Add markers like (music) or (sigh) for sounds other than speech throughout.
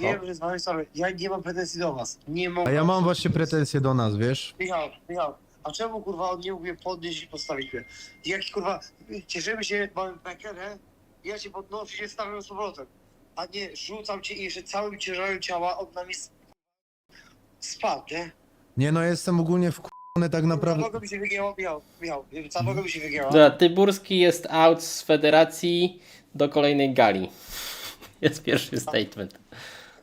Wiem, że z wami sorry. Ja nie mam pretensji do was. Nie mam. A ja mam właśnie pretensje do nas, wiesz? Michał, Michał, a czemu kurwa on nie umie podnieść i postawić mnie? Jaki kurwa, cieszymy się, mamy nie? Ja cię podnoszę i się stawiam z powrotem. A nie, rzucam cię i jeszcze całym ciężarem ciała od nami sp- spadł, nie? Nie no, jestem ogólnie wkurzony tak Naprawdę. Całego mi się wygięło, Michał, Michał, całego mi się wygięło. Dobra, Tyburski jest out z federacji do kolejnej gali. (laughs) Jest pierwszy statement.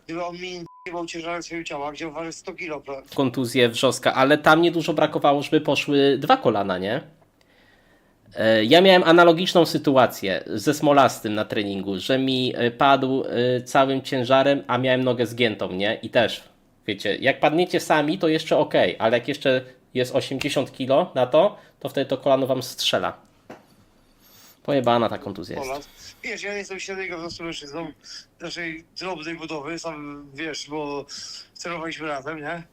Gdyby on mi nie ciężarem swojego ciała, gdzie waży 100 kilo, pra- Kontuzję wrzoska, ale tam niedużo brakowało, żeby poszły dwa kolana, nie? E, Ja miałem analogiczną sytuację ze Smolastym na treningu, że mi e, padł e, całym ciężarem, a miałem nogę zgiętą, nie? I też, wiecie, jak padniecie sami, to jeszcze ok, ale jak jeszcze jest 80 kilo na to, to wtedy to kolano wam strzela. Pojebana ta kontuzja jest. Poland. Wiesz, ja jestem średniego wzrostu mężczyzną, naszej drobnej budowy, sam wiesz, bo celowaliśmy razem, nie?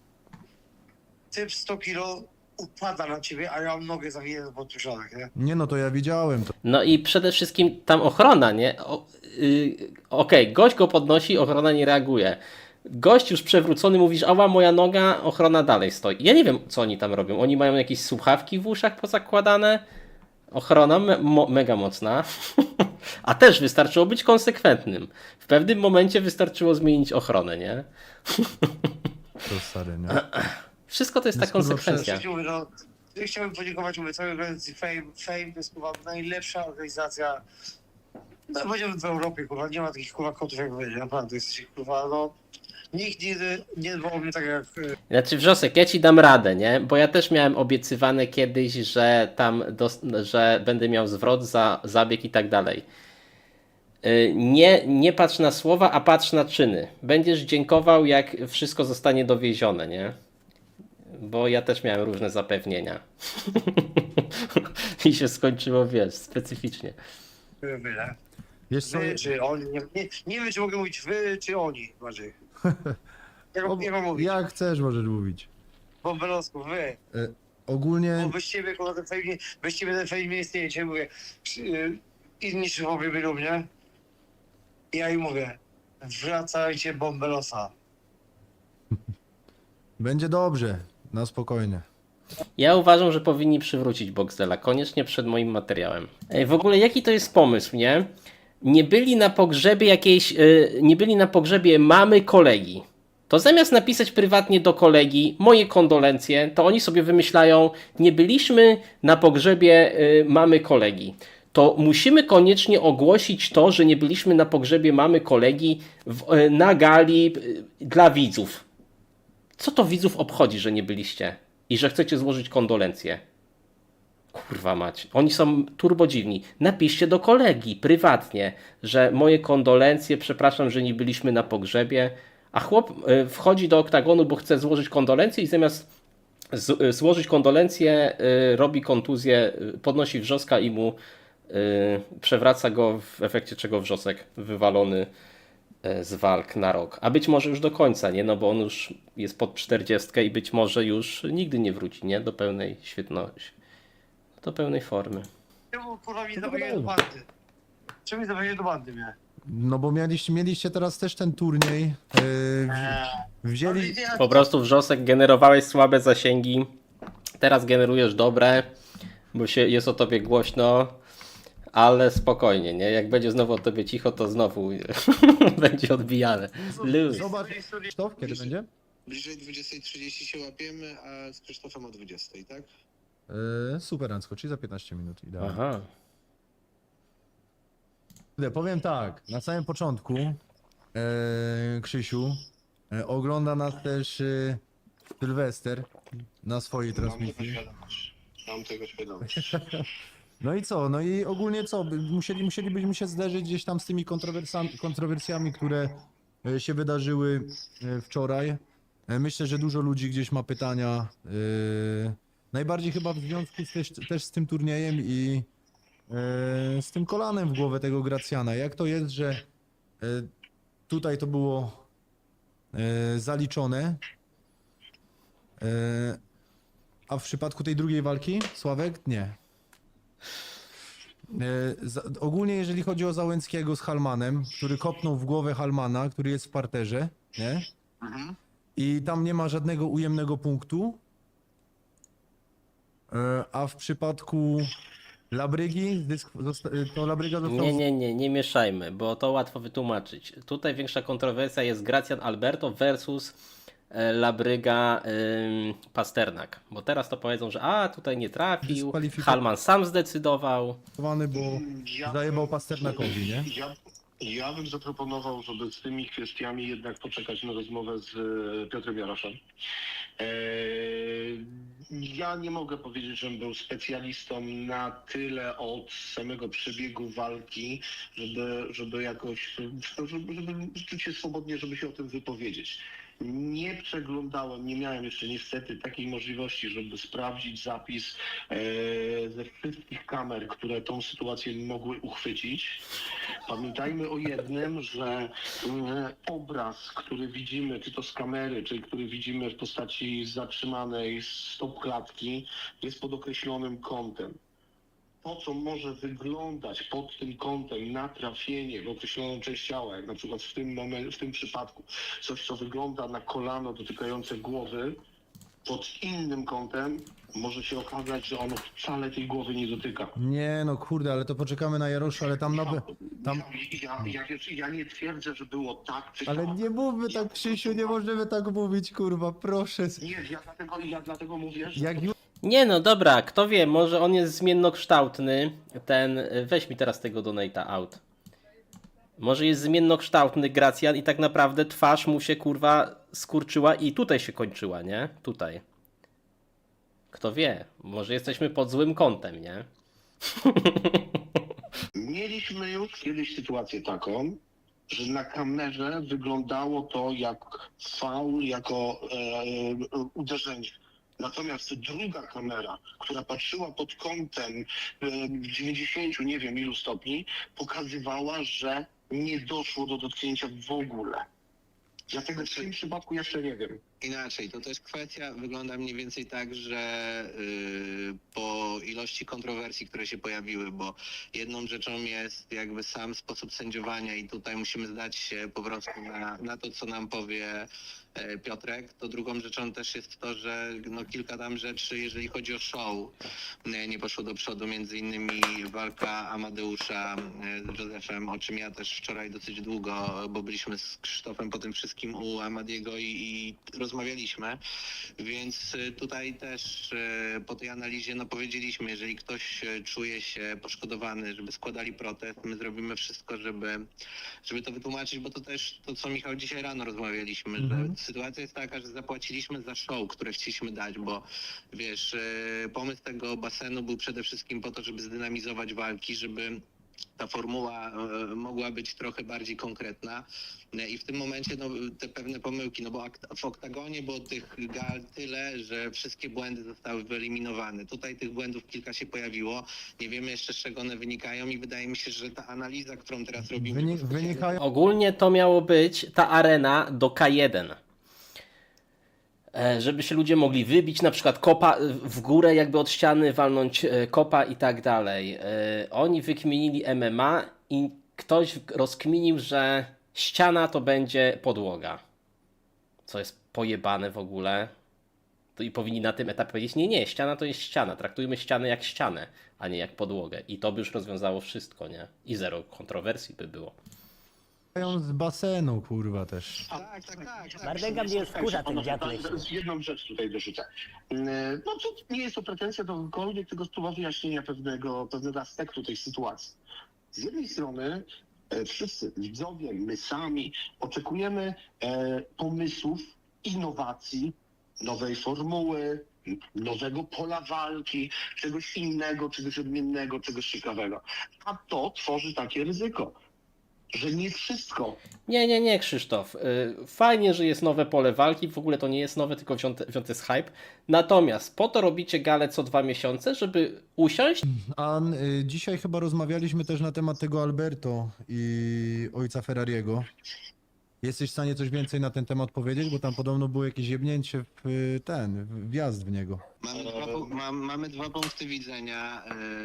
Typ 100 kilo upada na ciebie, a ja mam nogę zawiniętą pod tuszolek, nie? Nie no, to ja widziałem to. No i przede wszystkim tam ochrona, nie? O, yy, Okej, gość go podnosi, ochrona nie reaguje. Gość już przewrócony, mówisz, ała moja noga, ochrona dalej stoi. Ja nie wiem, co oni tam robią. Oni mają jakieś słuchawki w uszach pozakładane. Ochrona me mo mega mocna. (laughs) A też wystarczyło być konsekwentnym. W pewnym momencie wystarczyło zmienić ochronę, nie? (laughs) To stary, nie? Wszystko to jest ta konsekwencja. No, chciałbym podziękować mówię, całej organizacji Fame. Fame to jest kurwa najlepsza organizacja no powiedziałbym w Europie, kurwa, nie ma takich kurwa kotów jak wy, naprawdę, jesteście kurwa, no nikt nigdy nie mnie tak jak y, Znaczy Wrzosek, ja ci dam radę, nie? Bo ja też miałem obiecywane kiedyś, że tam, dos- że będę miał zwrot za zabieg i tak dalej. Y, Nie, nie patrz na słowa, a patrz na czyny. Będziesz dziękował, jak wszystko zostanie dowiezione, nie? Bo ja też miałem różne zapewnienia. (laughs) I się skończyło, wiesz, specyficznie. wy, nie? Wiesz co, Wy czy oni, nie, nie, nie wiem czy mogę mówić wy czy oni bardziej. Mam mówić? jak chcesz możesz mówić. Bombelosku, wy. Ogólnie, Bo bez ciebie, kurwa, ten fame, nie- bez ciebie ten fame nie istniejecie, mówię. przy- y, Inni szefowie byli mnie. I ja im mówię, wracajcie Bombelosa. (laughs) będzie dobrze, na spokojnie. Ja uważam, że powinni przywrócić Boxdela, koniecznie przed moim materiałem. Ej, w ogóle jaki to jest pomysł, nie? Nie byli na pogrzebie jakiejś, y, nie byli na pogrzebie mamy kolegi. To zamiast napisać prywatnie do kolegi moje kondolencje, to oni sobie wymyślają, nie byliśmy na pogrzebie y, mamy kolegi. To musimy koniecznie ogłosić to, że nie byliśmy na pogrzebie mamy kolegi w, y, na gali dla widzów. Co to widzów obchodzi, że nie byliście i że chcecie złożyć kondolencje? Kurwa mać, oni są turbo dziwni. Napiszcie do kolegi prywatnie, że moje kondolencje, przepraszam, że nie byliśmy na pogrzebie. A chłop y, wchodzi do oktagonu, bo chce złożyć kondolencje i zamiast y, złożyć kondolencje, y, robi kontuzję, podnosi wrzoska i mu przewraca go, w efekcie czego wrzosek wywalony z walk na rok. A być może już do końca, nie? No bo on już jest pod 40 i być może już nigdy nie wróci, nie? Do pełnej świetności. Do pełnej formy. Czemu kurwa mi zawołuje do bandy? Czemu mi do bandy mnie? No bo mieliście, mieliście teraz też ten turniej. Yy, wzi- wzięli. Po prostu wrzosek generowałeś słabe zasięgi, teraz generujesz dobre, bo się jest o tobie głośno, ale spokojnie, nie? Jak będzie znowu o tobie cicho, to znowu (laughs) będzie odbijane. Luz. Zobacz, Krzysztof, kiedy będzie? Bliżej 20.30 się łapiemy, a z Krzysztofem o 20.00, tak? Yy, super, Ansko, czyli za 15 minut. Idealnie. Aha. Kurde, Powiem tak, na samym początku, e, Krzysiu, e, ogląda nas też e, Sylwester na swojej Mam tego transmisji. świadomość. Mam tego świadomość. (laughs) No i co? No i ogólnie co? By- Musieli, musielibyśmy się zderzyć gdzieś tam z tymi kontrowersjami, które e, się wydarzyły e, wczoraj. E, Myślę, że dużo ludzi gdzieś ma pytania. e, Najbardziej chyba w związku z, też, też z tym turniejem i e, z tym kolanem w głowę tego Gracjana. Jak to jest, że e, tutaj to było e, zaliczone, e, a w przypadku tej drugiej walki, Sławek, nie. E, za, ogólnie jeżeli chodzi o Załęckiego z Halmanem, który kopnął w głowę Halmana, który jest w parterze, nie? Mhm. I tam nie ma żadnego ujemnego punktu. E, a w przypadku Labrygi, dysk- zosta- to Labryga został... Nie, nie, nie, nie mieszajmy, bo to łatwo wytłumaczyć. Tutaj większa kontrowersja jest Gracjan Alberto versus e, Labryga ym, Pasternak. Bo teraz to powiedzą, że a tutaj nie trafił, Dyskwalifika- Halman sam zdecydował. zdecydowany, bo zajebał Pasternakowi, nie? Ja, ja bym zaproponował, żeby z tymi kwestiami jednak poczekać na rozmowę z e, Piotrem Jaroszem. Eee, Ja nie mogę powiedzieć, żebym był specjalistą na tyle od samego przebiegu walki, żeby, żeby jakoś, żeby, żeby czuć się swobodnie, żeby się o tym wypowiedzieć. Nie przeglądałem, nie miałem jeszcze niestety takiej możliwości, żeby sprawdzić zapis e, ze wszystkich kamer, które tą sytuację mogły uchwycić. Pamiętajmy o jednym, że e, obraz, który widzimy, czy to z kamery, czy który widzimy w postaci zatrzymanej stop klatki, jest pod określonym kątem. To, co może wyglądać pod tym kątem na trafienie w określoną część ciała, jak na przykład w tym, momen- w tym przypadku, coś, co wygląda na kolano dotykające głowy, pod innym kątem może się okazać, że ono wcale tej głowy nie dotyka. Nie, no kurde, ale to poczekamy na Jarosza, ale tam nawet... Tam... Ja, ja, wiesz, ja nie twierdzę, że było tak czy Ale tak. nie mówmy tak, Krzysiu, nie możemy tak mówić, kurwa, proszę. Nie, ja dlatego, ja dlatego mówię, że Jak już Nie no, dobra, kto wie, może on jest zmiennokształtny, ten, weź mi teraz tego donata out. Może jest zmiennokształtny Gracjan i tak naprawdę twarz mu się kurwa skurczyła i tutaj się kończyła, nie? Tutaj. Kto wie, może jesteśmy pod złym kątem, nie? (laughs) mieliśmy już kiedyś sytuację taką, że na kamerze wyglądało to jak faul, jako e, uderzenie. Natomiast druga kamera, która patrzyła pod kątem e, 90, nie wiem ilu stopni, pokazywała, że nie doszło do dotknięcia w ogóle. Ja tego w tym przypadku jeszcze nie wiem. Inaczej, to też kwestia wygląda mniej więcej tak, że y, po ilości kontrowersji, które się pojawiły, bo jedną rzeczą jest jakby sam sposób sędziowania i tutaj musimy zdać się po prostu na, na to, co nam powie Piotrek, to drugą rzeczą też jest to, że no, kilka tam rzeczy, jeżeli chodzi o show, e, nie poszło do przodu, między innymi walka Amadeusza e, z Józefem, o czym ja też wczoraj dosyć długo, bo byliśmy z Krzysztofem po tym wszystkim u Amadiego i, i rozmawialiśmy, więc e, tutaj też e, po tej analizie no powiedzieliśmy, jeżeli ktoś e, czuje się poszkodowany, żeby składali protest, my zrobimy wszystko, żeby, żeby to wytłumaczyć, bo to też to, co Michał dzisiaj rano rozmawialiśmy, Mhm. że sytuacja jest taka, że zapłaciliśmy za show, które chcieliśmy dać, bo wiesz, e, pomysł tego basenu był przede wszystkim po to, żeby zdynamizować walki, żeby ta formuła e, mogła być trochę bardziej konkretna E, i w tym momencie no, te pewne pomyłki, no bo w oktagonie było tych gal tyle, że wszystkie błędy zostały wyeliminowane. Tutaj tych błędów kilka się pojawiło, nie wiemy jeszcze z czego one wynikają i wydaje mi się, że ta analiza, którą teraz robimy... wynik, wynikają... Ogólnie to miało być ta arena do K1. E, Żeby się ludzie mogli wybić, na przykład kopa e, w górę, jakby od ściany walnąć e, kopa i tak dalej. Oni wykminili MMA i ktoś rozkminił, że ściana to będzie podłoga. Co jest pojebane w ogóle. To i powinni na tym etapie powiedzieć: Nie, nie, ściana to jest ściana. Traktujmy ścianę jak ścianę, a nie jak podłogę. I to by już rozwiązało wszystko, nie? I zero kontrowersji by było. Z basenu, kurwa, też. Tak, tak, tak. tak. Mnie wkurza ten dziad leśny. Jedną rzecz tutaj dorzucę. Mm, No to nie jest to pretensja do kogokolwiek, tylko próba wyjaśnienia pewnego, pewnego aspektu tej sytuacji. Z jednej strony e, wszyscy widzowie, my sami oczekujemy e, pomysłów, innowacji, nowej formuły, n- nowego pola walki, czegoś innego, czegoś odmiennego, czegoś ciekawego. A to tworzy takie ryzyko, że nie wszystko Nie, nie, nie, Krzysztof. Y, Fajnie, że jest nowe pole walki. W ogóle to nie jest nowe, tylko wzięte, wzięte z hype. Natomiast po to robicie galę co dwa miesiące, żeby usiąść A y, dzisiaj chyba rozmawialiśmy też na temat tego Alberto i ojca Ferrariego. Jesteś w stanie coś więcej na ten temat powiedzieć? Bo tam podobno było jakieś jebnięcie w y, ten, w wjazd w niego. Mamy dwa, pu- mam, mamy dwa punkty widzenia.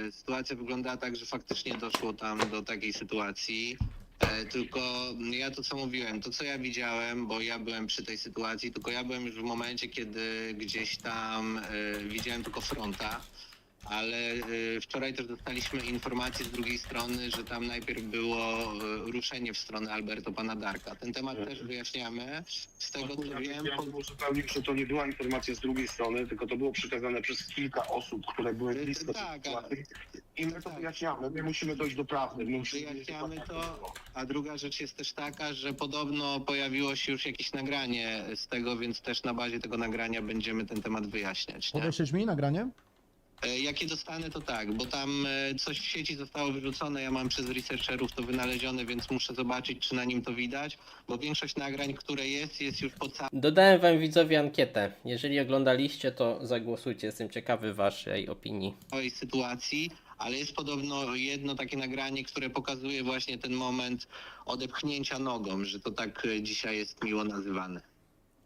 E, sytuacja wygląda tak, że faktycznie doszło tam do takiej sytuacji. E, tylko ja to co mówiłem, to co ja widziałem, bo ja byłem przy tej sytuacji, tylko ja byłem już w momencie, kiedy gdzieś tam e, widziałem tylko fronta. Ale e, wczoraj też dostaliśmy informację z drugiej strony, że tam najpierw było e, ruszenie w stronę Alberto Panadarka. Ten temat też wyjaśniamy. Z tego co Ja wiem, chciałem uzupełnić, że to nie była informacja z drugiej strony, tylko to było przekazane przez kilka osób, które były Tak, blisko tej tak, sytuacji. I my to tak. wyjaśniamy, my musimy dojść do prawdy. My musimy Wyjaśniamy to, a druga rzecz jest też taka, że podobno pojawiło się już jakieś nagranie z tego, więc też na bazie tego nagrania będziemy ten temat wyjaśniać. Podeślesz mi nagranie? E, Jakie dostanę, to tak, bo tam e, coś w sieci zostało wyrzucone, ja mam przez researcherów to wynalezione, więc muszę zobaczyć, czy na nim to widać, bo większość nagrań, które jest, jest już po całej Dodałem wam widzowie ankietę. Jeżeli oglądaliście, to zagłosujcie. Jestem ciekawy waszej opinii. sytuacji, ale jest podobno jedno takie nagranie, które pokazuje właśnie ten moment odepchnięcia nogą, że to tak e, dzisiaj jest miło nazywane.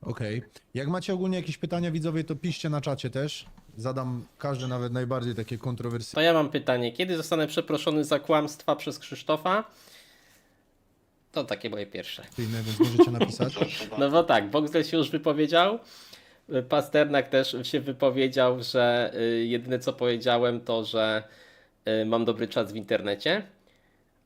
Okej. Jak macie ogólnie jakieś pytania widzowie, to piszcie na czacie też. Zadam każde nawet najbardziej takie kontrowersyjne. To ja mam pytanie. Kiedy zostanę przeproszony za kłamstwa przez Krzysztofa? To takie moje pierwsze. więc możecie napisać. (laughs) No bo tak, Boxdel się już wypowiedział. Pasternak też się wypowiedział, że y, jedyne co powiedziałem to, że y, mam dobry czas w internecie.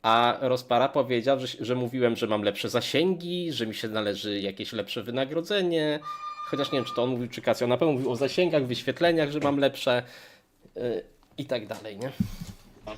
A Rozpara powiedział, że, że mówiłem, że mam lepsze zasięgi, że mi się należy jakieś lepsze wynagrodzenie. Chociaż nie wiem, czy to on mówił, czy Kasio. Na pewno mówił o zasięgach, wyświetleniach, że mam lepsze y, i tak dalej, nie?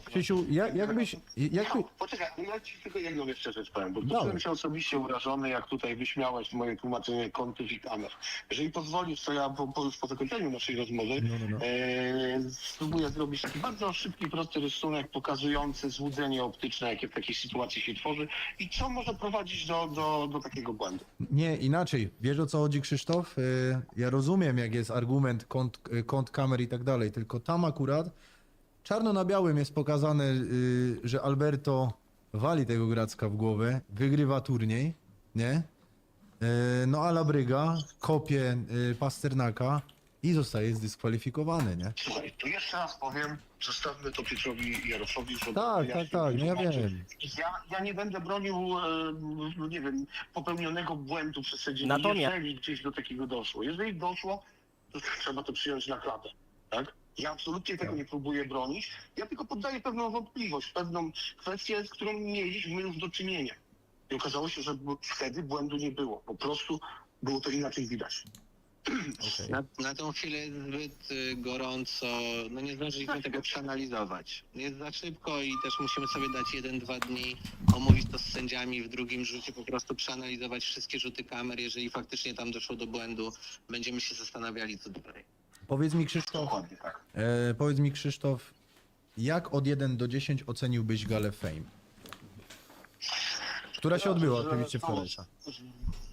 Krzysiu, jak, jakbyś... Jakby... Michał, Poczekaj, ja ci tylko jedną jeszcze rzecz powiem, bo Dawaj. czułem się osobiście urażony, jak tutaj wyśmiałeś moje tłumaczenie kątów i kamer. Jeżeli pozwolisz, to ja po, po, już po zakończeniu naszej rozmowy No, no, no. e, spróbuję zrobić taki bardzo szybki, prosty rysunek pokazujący złudzenie optyczne, jakie w takiej sytuacji się tworzy i co może prowadzić do, do, do takiego błędu. Nie, inaczej. Wiesz o co chodzi, Krzysztof? Y, Ja rozumiem, jak jest argument kąt, y, kąt kamer i tak dalej, tylko tam akurat czarno na białym jest pokazane, y, że Alberto wali tego Gracka w głowę, wygrywa turniej, nie? Y, No a Labryga kopie y, Pasternaka i zostaje zdyskwalifikowany, nie? Słuchaj, to jeszcze raz powiem, zostawmy to Piotrowi i Jarosłowi, żeby Tak, tak, tak, no ja wiem. Ja, ja nie będę bronił, e, no nie wiem, popełnionego błędu przez sędziego, Natomiast- jeżeli gdzieś do takiego doszło. Jeżeli doszło, to trzeba to przyjąć na klatę, tak? Ja absolutnie tego Tak. nie próbuję bronić, ja tylko poddaję pewną wątpliwość, pewną kwestię, z którą mieliśmy już do czynienia. I okazało się, że wtedy błędu nie było, po prostu było to inaczej widać. Okej. Na, na tą chwilę jest zbyt y, gorąco, no nie zdążyliśmy tego przeanalizować. Jest za szybko i też musimy sobie dać jeden, dwa dni, omówić to z sędziami w drugim rzucie, po prostu przeanalizować wszystkie rzuty kamer. Jeżeli faktycznie tam doszło do błędu, będziemy się zastanawiali, co dalej. Powiedz mi, Krzysztof, Dokładnie tak. e, powiedz mi, Krzysztof, jak od 1 do 10 oceniłbyś Galę Fame? Która się odbyła oczywiście wczorajsza.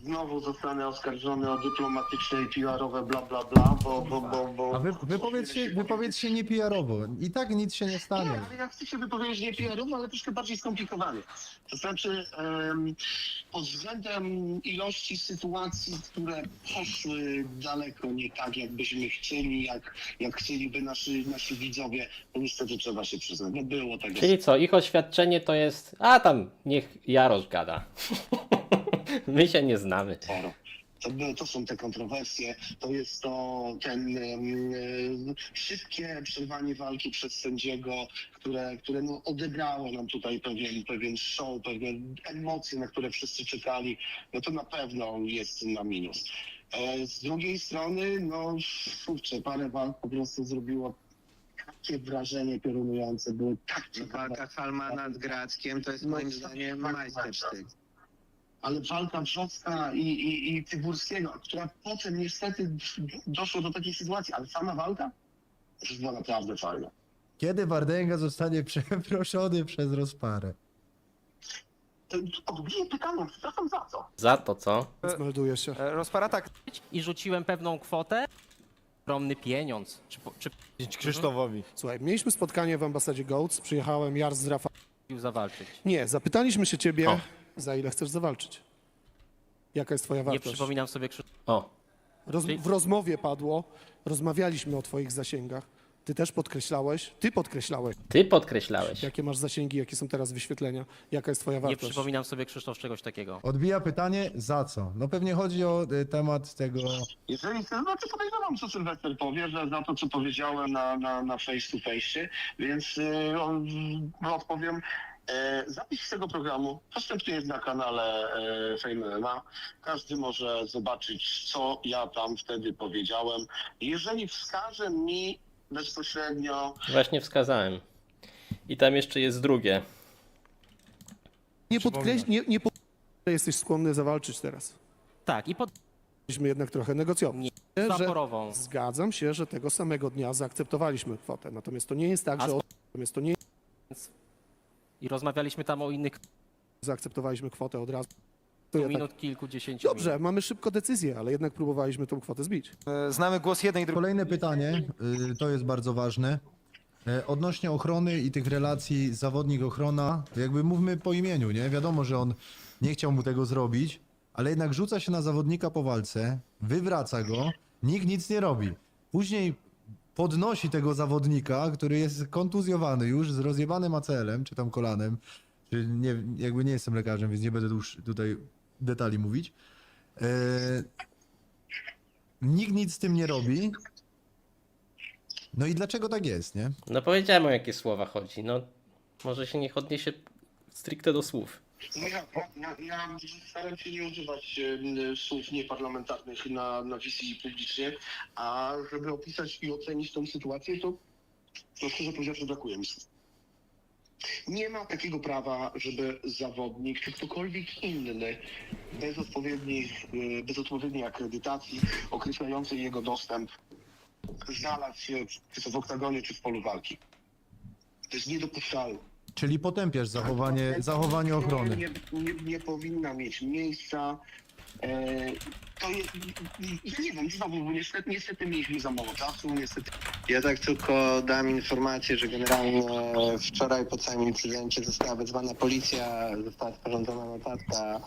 Znowu zostanę oskarżony o dyplomatyczne i PR-owe bla bla bla, bo... bo, bo, bo A wy, wypowiedz, się, wypowiedz się nie PR-owo. I tak nic się nie Nie, stanie. ale ja chcę się wypowiedzieć nie PR-owo, ale troszkę bardziej skomplikowanie. To znaczy, em, pod względem ilości sytuacji, które poszły daleko nie tak, jakbyśmy chcieli, jak, jak chcieliby nasi, nasi widzowie, to niestety trzeba się przyznać. Nie było tego. Czyli co, ich oświadczenie to jest, a tam niech Jarosz gada. (laughs) (laughs) My się nie znamy. sporo. To, by- to są te kontrowersje, to jest to ten em, szybkie przerwanie walki przez sędziego, które, które no, odebrało nam tutaj pewien, pewien show, pewne emocje, na które wszyscy czekali, no to na pewno jest na minus. E, Z drugiej strony, no kurczę, parę walk po prostu zrobiło takie wrażenie piorunujące, były tak ciekawe. Walka Halmana z Grackiem to jest No, moim tak, zdaniem tak, majstersztyk. Ale walka Wrzocka i, i, i Tyburskiego, która potem niestety doszło do takiej sytuacji, ale sama walka to już była naprawdę fajna. Kiedy Wardęga zostanie (laughs) przeproszony przez rozparę? Odbiję pytanie, przepraszam za co? Za to co? Melduje się. E, Rozpara tak, i rzuciłem pewną kwotę, ogromny pieniądz. Czy, po- czy Krzysztofowi. Słuchaj, mieliśmy spotkanie w ambasadzie Goats, przyjechałem Jar z Rafa. pił zawalczyć? Nie, zapytaliśmy się ciebie, O. za ile chcesz zawalczyć. Jaka jest twoja Nie wartość? przypominam sobie Krzysztof. O, Roz, w rozmowie padło, rozmawialiśmy o twoich zasięgach. Ty też podkreślałeś, ty podkreślałeś, ty podkreślałeś. jakie masz zasięgi, jakie są teraz wyświetlenia, jaka jest twoja Nie wartość. przypominam sobie Krzysztof czegoś takiego. Odbija pytanie, za co? No pewnie chodzi o y, temat tego... Jeżeli chcę, znaczy podejrzewam, co Sylwester powie, że za to, co powiedziałem na, na, na face to face, więc on, no, odpowiem. E, zapis z tego programu dostępny jest na kanale e, Fame MMA. Każdy może zobaczyć, co ja tam wtedy powiedziałem. Jeżeli wskaże mi bezpośrednio Właśnie wskazałem. I tam jeszcze jest drugie. Nie podkreśl, nie, nie po... że jesteś skłonny zawalczyć teraz. Tak, i pod Myśmy jednak trochę negocjować. Nie, że zaporową. Zgadzam się, że tego samego dnia zaakceptowaliśmy kwotę. Natomiast to nie jest tak, A że. Natomiast to nie I rozmawialiśmy tam o innych zaakceptowaliśmy kwotę od razu. To ja tak... minut, kilkudziesięciu Dobrze, minut. mamy szybko decyzję, ale jednak próbowaliśmy tą kwotę zbić. E, Znamy głos jednej i drugiej. Kolejne pytanie, y, to jest bardzo ważne. E, Odnośnie ochrony i tych relacji zawodnik-ochrona, jakby mówmy po imieniu, nie? Wiadomo, że on nie chciał mu tego zrobić, ale jednak rzuca się na zawodnika po walce, wywraca go, nikt nic nie robi. Później podnosi tego zawodnika, który jest kontuzjowany już, z rozjebanym ACL-em, czy tam kolanem, czy nie, jakby nie jestem lekarzem, więc nie będę już tutaj detali mówić. E, nikt nic z tym nie robi. No i dlaczego tak jest, nie? No powiedziałem o jakie słowa chodzi. No może się niech odniesie stricte do słów. No ja, ja, staram się nie używać słów nieparlamentarnych na, na wizji publicznie, a żeby opisać i ocenić tą sytuację, to, to szczerze powiedziawszy brakuje mi słów. Nie ma takiego prawa, żeby zawodnik czy ktokolwiek inny bez odpowiednich, e, bez odpowiedniej akredytacji określającej jego dostęp znalazł się czy to w oktagonie, czy w polu walki. To jest niedopuszczalne. Czyli potępiasz zachowanie, zachowanie ochrony. Nie, nie, nie powinna mieć miejsca. E, to jest, ja nie wiem, znowu, bo niestety, niestety mieliśmy za mało czasu, niestety Ja tak tylko dam informację, że generalnie wczoraj po całym incydencie została wezwana policja, została sporządzona notatka.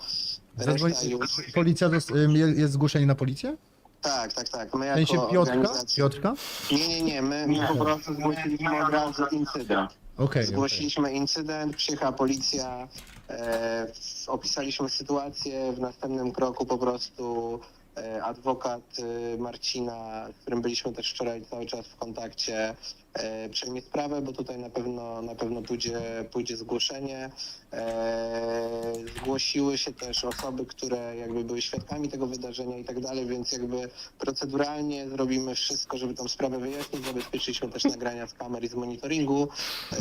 Zadzwoń, Reszta już... policja dos- ym, je- jest zgłoszenie na policję? Tak, tak, tak. My W jako sensie Piotrka? organizacja... Piotrka? Nie, nie, nie. My, my po prostu zgłosiliśmy od razu incydent. Okej. Zgłosiliśmy incydent, przyjechała policja, e, opisaliśmy sytuację, w następnym kroku po prostu e, adwokat e, Marcina, z którym byliśmy też wczoraj cały czas w kontakcie, e, przejmie sprawę, bo tutaj na pewno na pewno pójdzie, pójdzie zgłoszenie. E, zgłosiły się też osoby, które jakby były świadkami tego wydarzenia i tak dalej, więc jakby proceduralnie zrobimy wszystko, żeby tą sprawę wyjaśnić. Zabezpieczyliśmy też nagrania z kamer i z monitoringu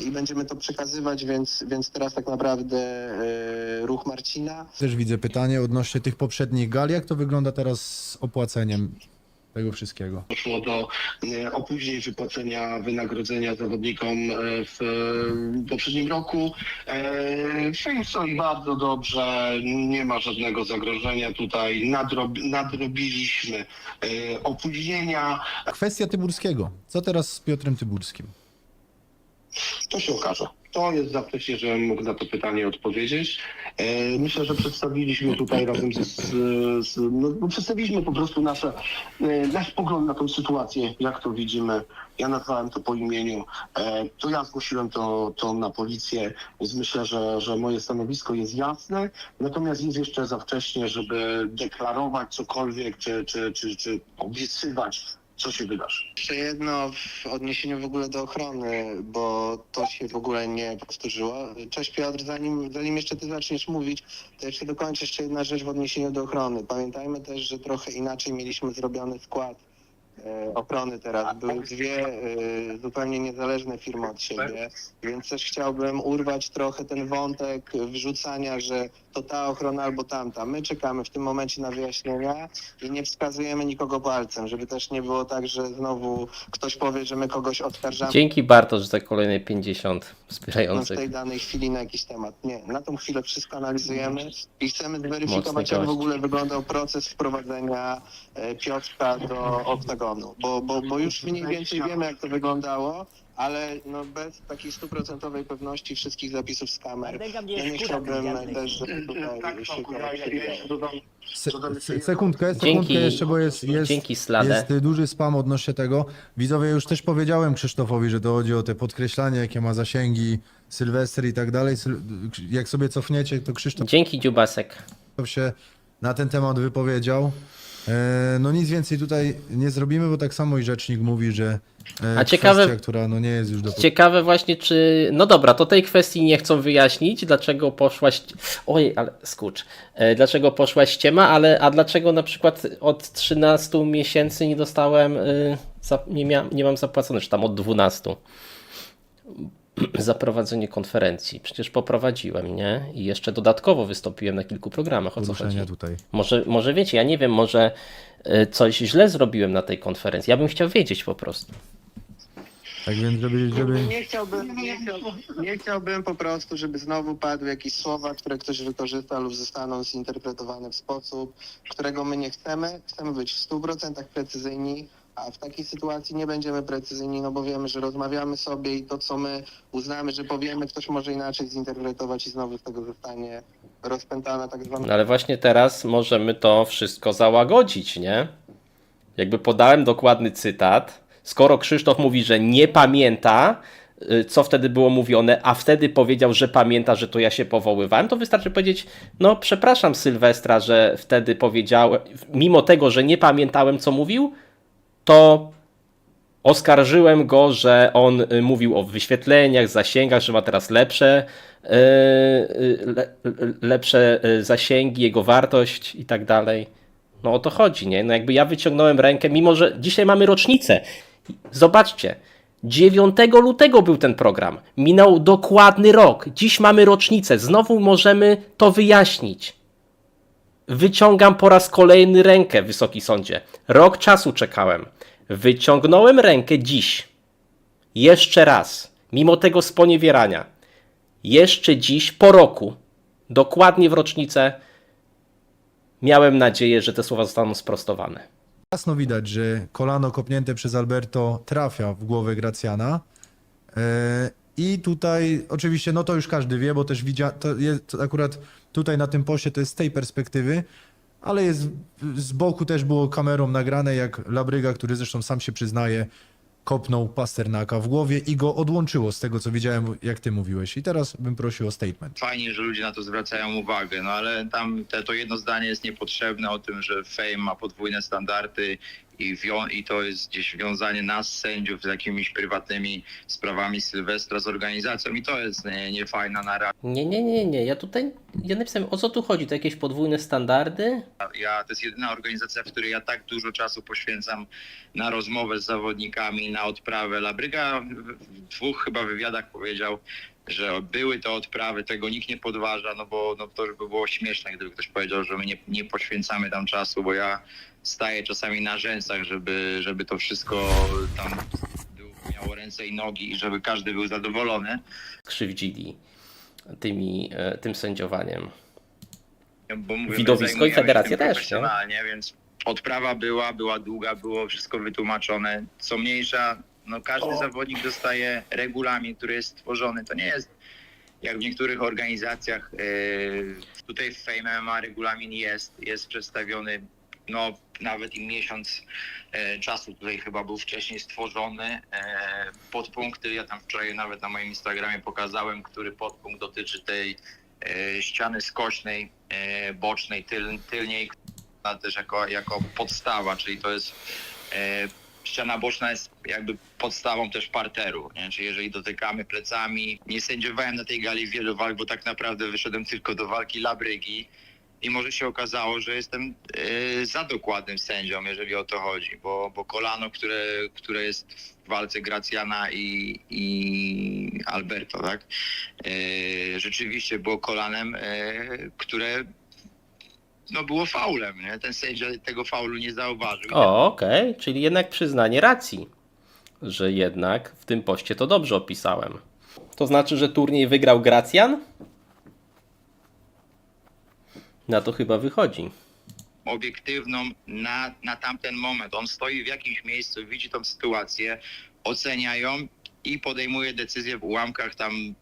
i będziemy to przekazywać, więc, więc teraz tak naprawdę e, ruch Marcina Też widzę pytanie odnośnie tych poprzednich gal. Jak to wygląda teraz z opłaceniem tego wszystkiego? doszło do e, opóźnień wypłacenia wynagrodzenia zawodnikom e, w e, poprzednim roku. Film stoi bardzo dobrze, nie ma żadnego zagrożenia tutaj. Nadrob, nadrobiliśmy opóźnienia. Kwestia Tyburskiego. Co teraz z Piotrem Tyburskim? To się okaże. To jest za wcześnie, żebym mógł na to pytanie odpowiedzieć. E, Myślę, że przedstawiliśmy tutaj razem z, z, no, przedstawiliśmy po prostu nasze, e, nasz pogląd na tą sytuację, jak to widzimy. Ja nazwałem to po imieniu. E, To ja zgłosiłem to, to na policję, więc myślę, że, że moje stanowisko jest jasne. Natomiast jest jeszcze za wcześnie, żeby deklarować cokolwiek, czy, czy, czy, czy obiecywać, co się wydarzy. Jeszcze jedno w odniesieniu w ogóle do ochrony, bo to się w ogóle nie powtórzyło. Cześć Piotr, zanim, zanim jeszcze ty zaczniesz mówić, to jeszcze dokończę jeszcze jedna rzecz w odniesieniu do ochrony. Pamiętajmy też, że trochę inaczej mieliśmy zrobiony skład e, ochrony teraz. Były dwie e, zupełnie niezależne firmy od siebie, więc też chciałbym urwać trochę ten wątek wrzucania, że to ta ochrona albo tamta. My czekamy w tym momencie na wyjaśnienia i nie wskazujemy nikogo palcem, żeby też nie było tak, że znowu ktoś powie, że my kogoś oskarżamy Dzięki Bartosz za kolejne 50 w wspierających. tej danej chwili na jakiś temat. Nie, na tą chwilę wszystko analizujemy i chcemy zweryfikować, jak w ogóle wyglądał proces wprowadzenia e, Piotrka do oktagonu. Bo, bo, bo już mniej więcej wiemy, jak to wyglądało, ale no bez takiej stuprocentowej pewności wszystkich zapisów z kamer. Ja nie chciałbym też żeby tutaj Tak, się Se, se, jeszcze sekundkę, sekundkę Dzięki. jeszcze, bo jest, jest, Dzięki, jest duży spam odnośnie tego. Widzowie, już też powiedziałem Krzysztofowi, że to chodzi o te podkreślanie, jakie ma zasięgi, Sylwester i tak dalej. Syl- Jak sobie cofniecie, to Krzysztof Dzięki, Dziubasek. się na ten temat wypowiedział. E, No nic więcej tutaj nie zrobimy, bo tak samo i rzecznik mówi, że e, A ciekawe- kwestia, która no nie jest już do Ciekawe właśnie, czy. No dobra, to tej kwestii nie chcą wyjaśnić, dlaczego poszłaś. Ojej, ale skurcz. E, Dlaczego poszłaś ściema, ale a dlaczego na przykład od 13 miesięcy nie dostałem. y, za- Nie, miałem, nie mam zapłacone, czy tam od 12. (clears throat) Za prowadzenie konferencji. Przecież poprowadziłem, nie? I jeszcze dodatkowo wystąpiłem na kilku programach. O co chodzi? tutaj. Może, może wiecie, ja nie wiem, może y, coś źle zrobiłem na tej konferencji. Ja bym chciał wiedzieć po prostu. Tak więc, żeby, żeby... Nie chciałbym, nie, chciał, nie chciałbym po prostu, żeby znowu padły jakieś słowa, które ktoś wykorzysta lub zostaną zinterpretowane w sposób, którego my nie chcemy. Chcemy być w 100% precyzyjni, a w takiej sytuacji nie będziemy precyzyjni, no bo wiemy, że rozmawiamy sobie i to, co my uznamy, że powiemy, ktoś może inaczej zinterpretować i znowu z tego zostanie rozpętana tak zwana No ale właśnie teraz możemy to wszystko załagodzić, nie? Jakby podałem dokładny cytat. Skoro Krzysztof mówi, że nie pamięta, y, co wtedy było mówione, a wtedy powiedział, że pamięta, że to ja się powoływałem, to wystarczy powiedzieć: No, przepraszam Sylwestra, że wtedy powiedziałem, mimo tego, że nie pamiętałem, co mówił, to oskarżyłem go, że on y, mówił o wyświetleniach, zasięgach, że ma teraz lepsze, y, y, le, le- lepsze zasięgi, jego wartość i tak dalej. No o to chodzi, nie? No jakby ja wyciągnąłem rękę, mimo że dzisiaj mamy rocznicę. Zobaczcie, 9 lutego był ten program. Minął dokładny rok. Dziś mamy rocznicę. Znowu możemy to wyjaśnić. Wyciągam po raz kolejny rękę, Wysoki Sądzie. Rok czasu czekałem. Wyciągnąłem rękę dziś. Jeszcze raz. Mimo tego sponiewierania. Jeszcze dziś, po roku, dokładnie w rocznicę, miałem nadzieję, że te słowa zostaną sprostowane. Jasno widać, że kolano kopnięte przez Alberto trafia w głowę Gracjana. E, I tutaj oczywiście, no to już każdy wie, bo też widzia, to jest akurat tutaj na tym poście to jest z tej perspektywy, ale jest z boku też było kamerą nagrane, jak Labryga, który zresztą sam się przyznaje, kopnął Pasternaka w głowie i go odłączyło z tego, co widziałem, jak ty mówiłeś. I teraz bym prosił o statement. fajnie, że ludzie na to zwracają uwagę, no ale tam te, to jedno zdanie jest niepotrzebne o tym, że Fame ma podwójne standardy i, i to jest gdzieś wiązanie nas, sędziów, z jakimiś prywatnymi sprawami Sylwestra, z organizacją i to jest nie, niefajna narracja. Nie, nie, nie, nie. Ja tutaj ja napisałem, o co tu chodzi? To jakieś podwójne standardy? Ja, to jest jedyna organizacja, w której ja tak dużo czasu poświęcam na rozmowę z zawodnikami, na odprawę. Labryga w dwóch chyba wywiadach powiedział, że były to odprawy, tego nikt nie podważa, no bo no to już by było śmieszne, gdyby ktoś powiedział, że my nie, nie poświęcamy tam czasu, bo ja staję czasami na rzęsach, żeby, żeby to wszystko tam miało ręce i nogi i żeby każdy był zadowolony. Skrzywdzili tymi, e, tym sędziowaniem. Bo mówię, Widowisko i federacja też, więc odprawa była, była długa, było wszystko wytłumaczone. Co mniejsza, no każdy zawodnik dostaje regulamin, który jest stworzony. To nie jest jak w niektórych organizacjach. Yy, tutaj w Fame MMA regulamin jest, jest przedstawiony, no nawet i miesiąc e, czasu tutaj chyba był wcześniej stworzony. E, podpunkty, ja tam wczoraj nawet na moim Instagramie pokazałem, który podpunkt dotyczy tej e, ściany skośnej, bocznej, tyl, tylniej, też jako, jako podstawa, czyli to jest ściana boczna jest jakby podstawą też parteru, nie? czyli jeżeli dotykamy plecami, nie sędziowałem na tej gali wielu walk, bo tak naprawdę wyszedłem tylko do walki Labrygi i może się okazało, że jestem e, za dokładnym sędzią, jeżeli o to chodzi, bo, bo kolano, które, które jest w walce Gracjana i, i Alberto, tak? E, rzeczywiście było kolanem, e, które no było faulem, nie? Ten sędzia tego faulu nie zauważył. O, okej, czyli jednak przyznanie racji, że jednak w tym poście to dobrze opisałem. To znaczy, że turniej wygrał Gracjan? Na to chyba wychodzi. obiektywną na, na tamten moment. On stoi w jakimś miejscu, widzi tą sytuację, ocenia ją i podejmuje decyzję w ułamkach tam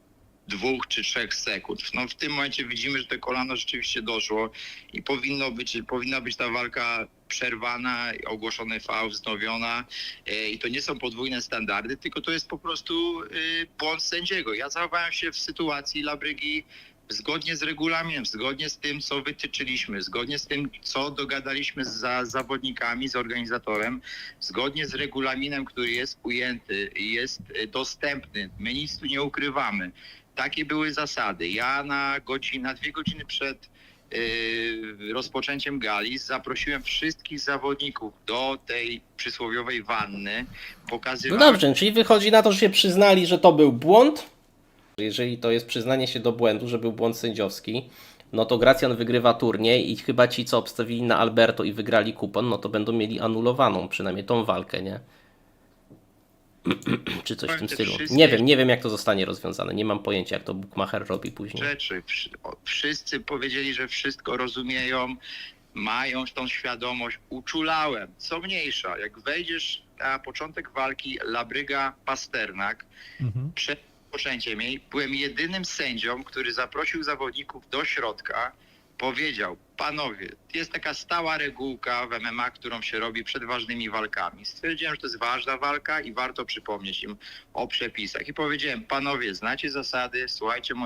dwóch czy trzech sekund. No w tym momencie widzimy, że to kolano rzeczywiście doszło i powinno być, powinna być ta walka przerwana, ogłoszony fał, wznowiona E, i to nie są podwójne standardy, tylko to jest po prostu y, błąd sędziego. Ja zachowałem się w sytuacji Labrygi zgodnie z regulaminem, zgodnie z tym, co wytyczyliśmy, zgodnie z tym, co dogadaliśmy z za zawodnikami, z organizatorem, zgodnie z regulaminem, który jest ujęty i jest y, dostępny. My nic tu nie ukrywamy. Takie były zasady. Ja na godzinę, na dwie godziny przed y, rozpoczęciem gali zaprosiłem wszystkich zawodników do tej przysłowiowej wanny. No Pokazywałem dobrze, czyli wychodzi na to, że się przyznali, że to był błąd. Jeżeli to jest przyznanie się do błędu, że był błąd sędziowski, no to Gracjan wygrywa turniej i chyba ci, co obstawili na Alberto i wygrali kupon, no to będą mieli anulowaną przynajmniej tą walkę, nie? Czy coś w tym stylu. wszystkie- Nie wiem, nie wiem jak to zostanie rozwiązane. Nie mam pojęcia, jak to Bookmacher robi później. rzeczy. Wszyscy powiedzieli, że wszystko rozumieją, mają tą świadomość. Uczulałem, co mniejsza. Jak wejdziesz na początek walki Labryga Pasternak, Mhm. przed rozpoczęciem jej byłem jedynym sędzią, który zaprosił zawodników do środka. Powiedział, panowie, jest taka stała regułka w MMA, którą się robi przed ważnymi walkami. Stwierdziłem, że to jest ważna walka i warto przypomnieć im o przepisach. I powiedziałem, panowie, znacie zasady, słuchajcie